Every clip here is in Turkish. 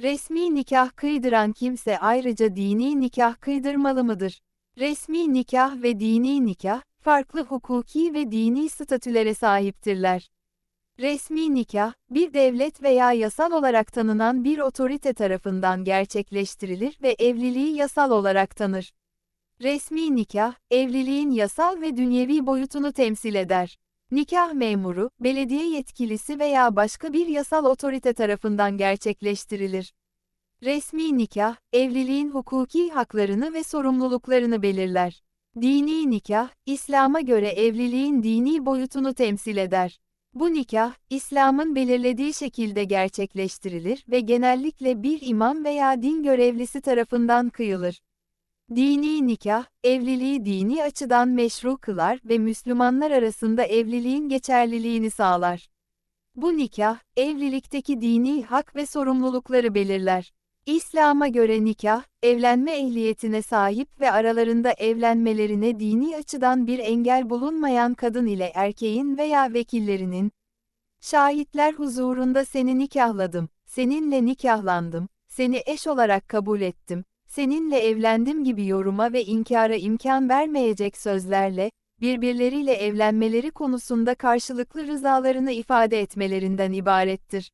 Resmi nikah kıydıran kimse ayrıca dini nikah kıydırmalı mıdır? Resmi nikah ve dini nikah, farklı hukuki ve dini statülere sahiptirler. Resmi nikah, bir devlet veya yasal olarak tanınan bir otorite tarafından gerçekleştirilir ve evliliği yasal olarak tanır. Resmi nikah, evliliğin yasal ve dünyevi boyutunu temsil eder. Nikah memuru, belediye yetkilisi veya başka bir yasal otorite tarafından gerçekleştirilir. Resmi nikah, evliliğin hukuki haklarını ve sorumluluklarını belirler. Dini nikah, İslam'a göre evliliğin dini boyutunu temsil eder. Bu nikah, İslam'ın belirlediği şekilde gerçekleştirilir ve genellikle bir imam veya din görevlisi tarafından kıyılır. Dini nikah, evliliği dini açıdan meşru kılar ve Müslümanlar arasında evliliğin geçerliliğini sağlar. Bu nikah, evlilikteki dini hak ve sorumlulukları belirler. İslam'a göre nikah, evlenme ehliyetine sahip ve aralarında evlenmelerine dini açıdan bir engel bulunmayan kadın ile erkeğin veya vekillerinin, şahitler huzurunda seni nikahladım, seninle nikahlandım, seni eş olarak kabul ettim, seninle evlendim gibi yoruma ve inkara imkan vermeyecek sözlerle, birbirleriyle evlenmeleri konusunda karşılıklı rızalarını ifade etmelerinden ibarettir.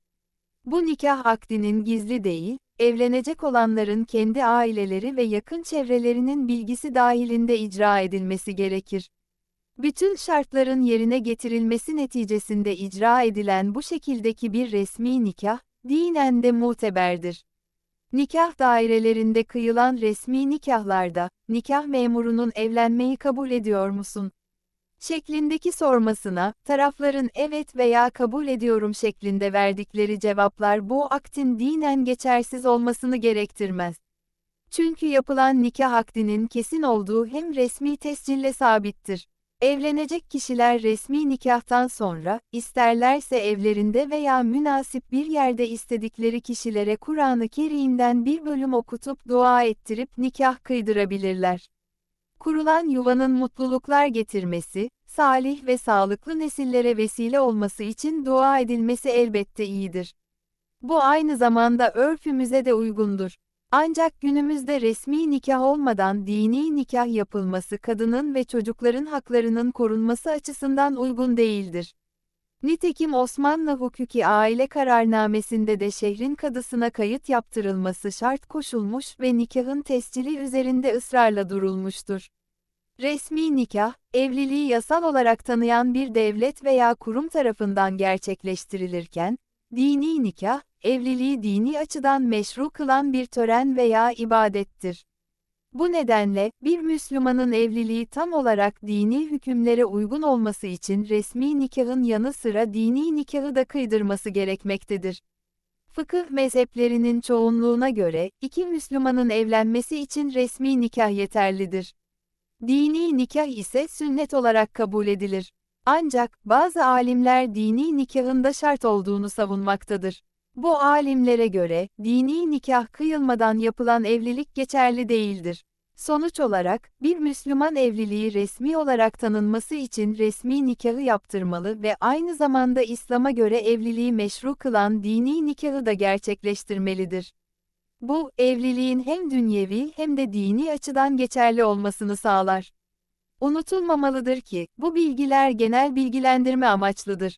Bu nikah akdinin gizli değil, evlenecek olanların kendi aileleri ve yakın çevrelerinin bilgisi dahilinde icra edilmesi gerekir. Bütün şartların yerine getirilmesi neticesinde icra edilen bu şekildeki bir resmi nikah, dinen de muteberdir. Nikah dairelerinde kıyılan resmi nikahlarda, nikah memurunun evlenmeyi kabul ediyor musun? şeklindeki sormasına, tarafların evet veya kabul ediyorum şeklinde verdikleri cevaplar bu aktin dinen geçersiz olmasını gerektirmez. Çünkü yapılan nikah akdinin kesin olduğu hem resmi tescille sabittir. Evlenecek kişiler resmi nikahtan sonra, isterlerse evlerinde veya münasip bir yerde istedikleri kişilere Kur'an-ı Kerim'den bir bölüm okutup dua ettirip nikah kıydırabilirler. Kurulan yuvanın mutluluklar getirmesi, salih ve sağlıklı nesillere vesile olması için dua edilmesi elbette iyidir. Bu aynı zamanda örfümüze de uygundur. Ancak günümüzde resmi nikah olmadan dini nikah yapılması kadının ve çocukların haklarının korunması açısından uygun değildir. Nitekim Osmanlı hukuki aile kararnamesinde de şehrin kadısına kayıt yaptırılması şart koşulmuş ve nikahın tescili üzerinde ısrarla durulmuştur. Resmi nikah, evliliği yasal olarak tanıyan bir devlet veya kurum tarafından gerçekleştirilirken, dini nikah, evliliği dini açıdan meşru kılan bir tören veya ibadettir. Bu nedenle, bir Müslümanın evliliği tam olarak dini hükümlere uygun olması için resmi nikahın yanı sıra dini nikahı da kıydırması gerekmektedir. Fıkıh mezheplerinin çoğunluğuna göre, iki Müslümanın evlenmesi için resmi nikah yeterlidir. Dini nikah ise sünnet olarak kabul edilir. Ancak, bazı alimler dini nikahın da şart olduğunu savunmaktadır. Bu alimlere göre, dini nikah kıyılmadan yapılan evlilik geçerli değildir. Sonuç olarak, bir Müslüman evliliği resmi olarak tanınması için resmi nikahı yaptırmalı ve aynı zamanda İslam'a göre evliliği meşru kılan dini nikahı da gerçekleştirmelidir. Bu, evliliğin hem dünyevi hem de dini açıdan geçerli olmasını sağlar. Unutulmamalıdır ki, bu bilgiler genel bilgilendirme amaçlıdır.